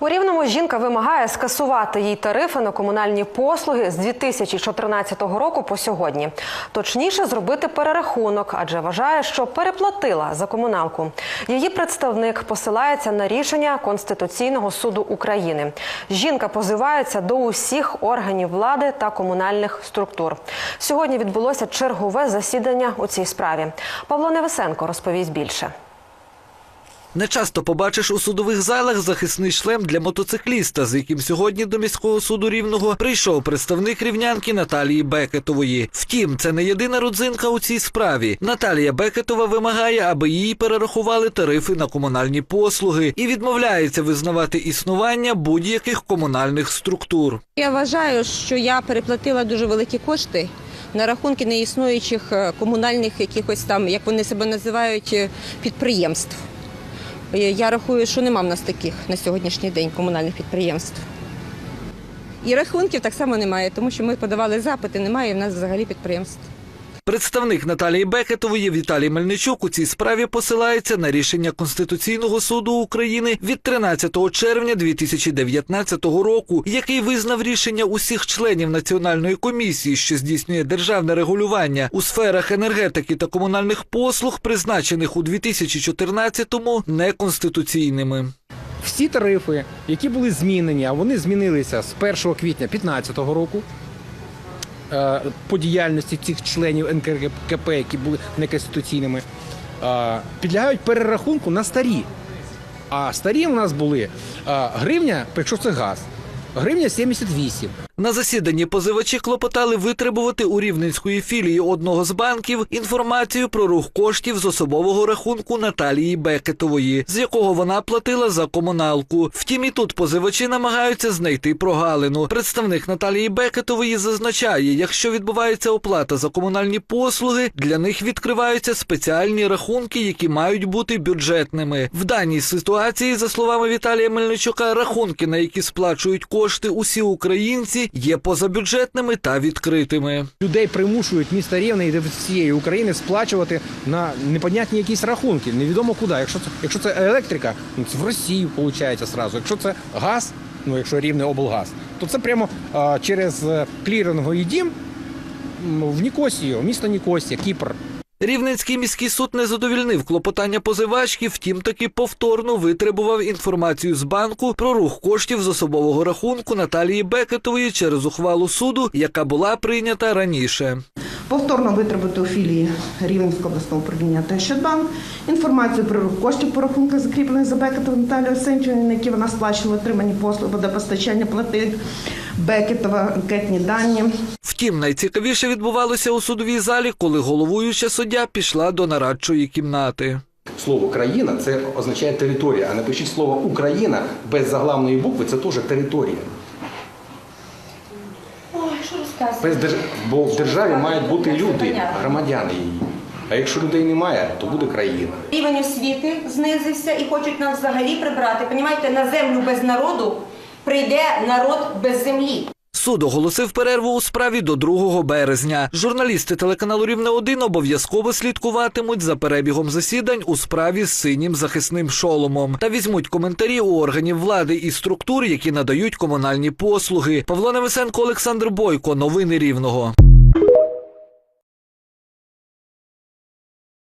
У Рівному жінка вимагає скасувати їй тарифи на комунальні послуги з 2014 року по сьогодні. Точніше, зробити перерахунок, адже вважає, що переплатила за комуналку. Її представник посилається на рішення Конституційного суду України. Жінка позивається до усіх органів влади та комунальних структур. Сьогодні відбулося чергове засідання у цій справі. Павло Невесенко розповість більше. Не часто побачиш у судових залах захисний шлем для мотоцикліста, з яким сьогодні до міського суду рівного прийшов представник рівнянки Наталії Бекетової. Втім, це не єдина родзинка у цій справі. Наталія Бекетова вимагає, аби їй перерахували тарифи на комунальні послуги і відмовляється визнавати існування будь-яких комунальних структур. Я вважаю, що я переплатила дуже великі кошти на рахунки неіснуючих е, комунальних якихось там, як вони себе називають, е, підприємств. Е, Я рахую, що нема в нас таких на сьогоднішній день комунальних підприємств. І рахунків так само немає, тому що ми подавали запити, немає в нас взагалі підприємств. Представник Наталії Бекетової Віталій Мельничук у цій справі посилається на рішення Конституційного суду України від 13 червня 2019 року, який визнав рішення усіх членів Національної комісії, що здійснює державне регулювання у сферах енергетики та комунальних послуг, призначених у 2014-му, неконституційними. Всі тарифи, які були змінені, а вони змінилися з 1 квітня 2015 року. Е, По діяльності цих членів НКРКП, які були неконституційними, е, підлягають перерахунку на старі. А старі у нас були е, гривня, якщо це газ, гривня 78. На засіданні позивачі клопотали витребувати у рівненської філії одного з банків інформацію про рух коштів з особового рахунку Наталії Бекетової, з якого вона платила за комуналку. Втім, і тут позивачі намагаються знайти прогалину. Представник Наталії Бекетової зазначає, якщо відбувається оплата за комунальні послуги, для них відкриваються спеціальні рахунки, які мають бути бюджетними. В даній ситуації, за словами Віталія Мельничука, рахунки, на які сплачують кошти усі українці, є позабюджетними та відкритими. Людей примушують місто Рівне і всієї України сплачувати на непонятні якісь рахунки, невідомо куди. Якщо це, якщо це електрика, ну це в Росію виходить зразу. Якщо це газ, ну якщо рівне облгаз, то це прямо а, через е, кліринговий дім в Нікосію, місто Нікосія, Кіпр. Рівненський міський суд не задовільнив клопотання позивачки, втім таки повторно витребував інформацію з банку про рух коштів з особового рахунку Наталії Бекетової через ухвалу суду, яка була прийнята раніше. Повторно витребувати у філії Рівненського обласного управління та Ощадбанк інформацію про рух коштів по рахунках, закріплених за Бекетовою Наталією Осенчевою, на які вона сплачувала отримані послуги водопостачання платив Бекетова, анкетні дані. Втім, найцікавіше відбувалося у судовій залі, коли головуюча суддя пішла до нарадчої кімнати. Слово країна це означає територія, а напишіть слово Україна без заглавної букви це теж територія. Ой, що розказуєте? Без держ... Бо в державі мають бути люди, громадяни її. А якщо людей немає, то буде країна. Рівень освіти знизився і хочуть нас взагалі прибрати. Понімаєте, на землю без народу прийде народ без землі. Суд оголосив перерву у справі до 2 березня. Журналісти телеканалу Рівне 1 обов'язково слідкуватимуть за перебігом засідань у справі з синім захисним шоломом та візьмуть коментарі у органів влади і структур, які надають комунальні послуги. Павло Невесенко, Олександр Бойко. Новини Рівного.